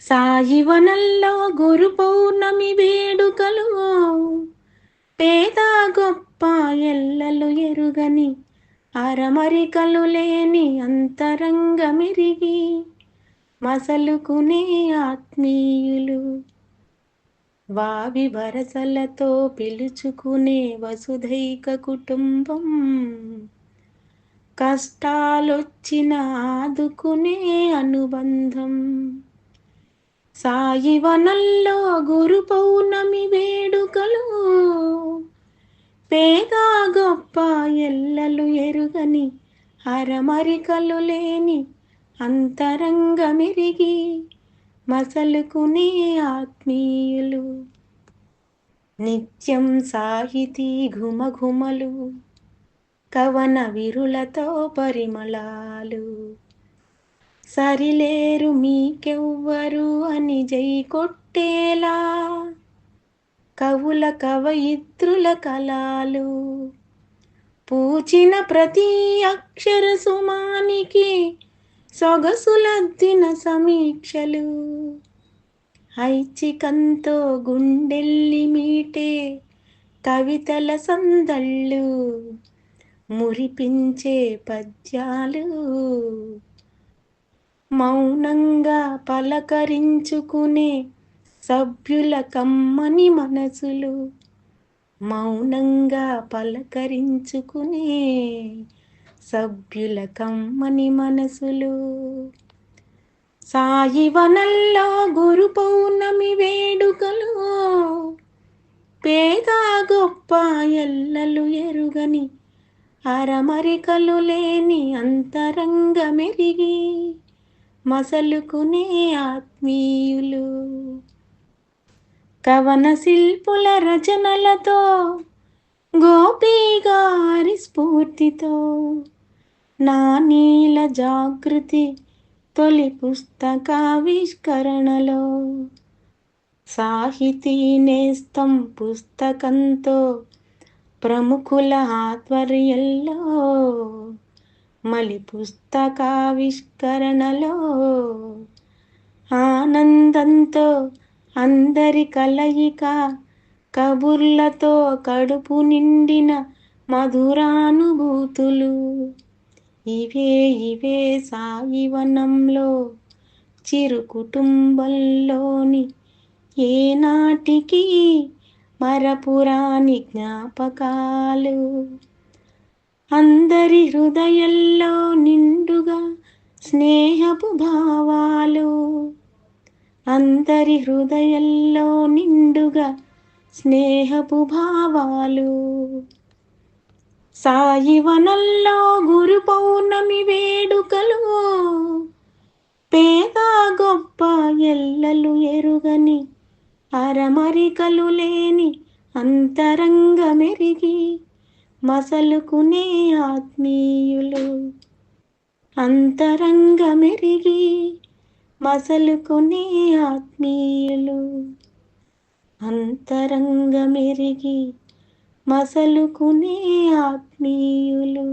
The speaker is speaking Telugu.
సాయివనల్లో గురు పౌర్ణమి వేడుకలు. పేద గొప్ప ఎల్లలు ఎరుగని అరమరికలు లేని అంతరంగమిరిగి మసలుకునే ఆత్మీయులు. వావి వరసలతో పిలుచుకునే వసుధైక కుటుంబం. కష్టాలొచ్చిన ఆదుకునే అనుబంధం. సాయివనల్లో గురు పౌర్ణమి వేడుకలు. పేద గొప్ప ఎల్లలు ఎరుగని హరమరికలు లేని అంతరంగమిరిగి మసలుకునే ఆత్మీయులు. నిత్యం సాహితీ ఘుమఘుమలు కవన విరులతో పరిమళాలు. సరిలేరు మీకెవ్వరు అని జై కొట్టేలా. కవుల కవయిత్రుల కళాలు పూచిన ప్రతి అక్షర సుమానికి సొగసులద్దిన సమీక్షలు. ఐచికంతో గుండెల్లి మీటే కవితల సందళ్ళు మురిపించే పద్యాలు. మౌనంగా పలకరించుకునే సభ్యుల కమ్మని మనసులు. మౌనంగా పలకరించుకునే సభ్యుల కమ్మని మనసులు. సాయివనల్లో గురు పౌర్ణమి వేడుకలు పేద గొప్ప ఎల్లలు ఎరుగని అరమరికలు లేని అంతరంగమెరిగి మసలుకునే ఆత్మీయులు. కవన శిల్పుల రచనలతో గోపీ గారి స్ఫూర్తితో నా నీల జాగృతి తొలి పుస్తకావిష్కరణలో సాహితీ నేస్తం పుస్తకంతో ప్రముఖుల ఆధ్వర్యంలో. మలి పుస్తకావిష్కరణలో ఆనందంతో అందరి కలయిక కబుర్లతో కడుపు నిండిన మధురానుభూతులు. ఇవే ఇవే సాయివనంలో చిరు కుటుంబంలోని ఏనాటికి మరపురాని జ్ఞాపకాలు. అందరి హృదయల్లో నిండుగా స్నేహపు భావాలు. అందరి హృదయల్లో నిండుగా స్నేహపు భావాలు. సాయివనల్లో గురు పౌర్ణమి వేడుకలు. పేద గొప్ప ఎల్లలు ఎరుగని అరమరికలు లేని అంతరంగమెరిగి మసలుకునే ఆత్మీయులు. అంతరంగమెరిగి మసలుకునే ఆత్మీయులు. అంతరంగమెరిగి మసలుకునే ఆత్మీయులు.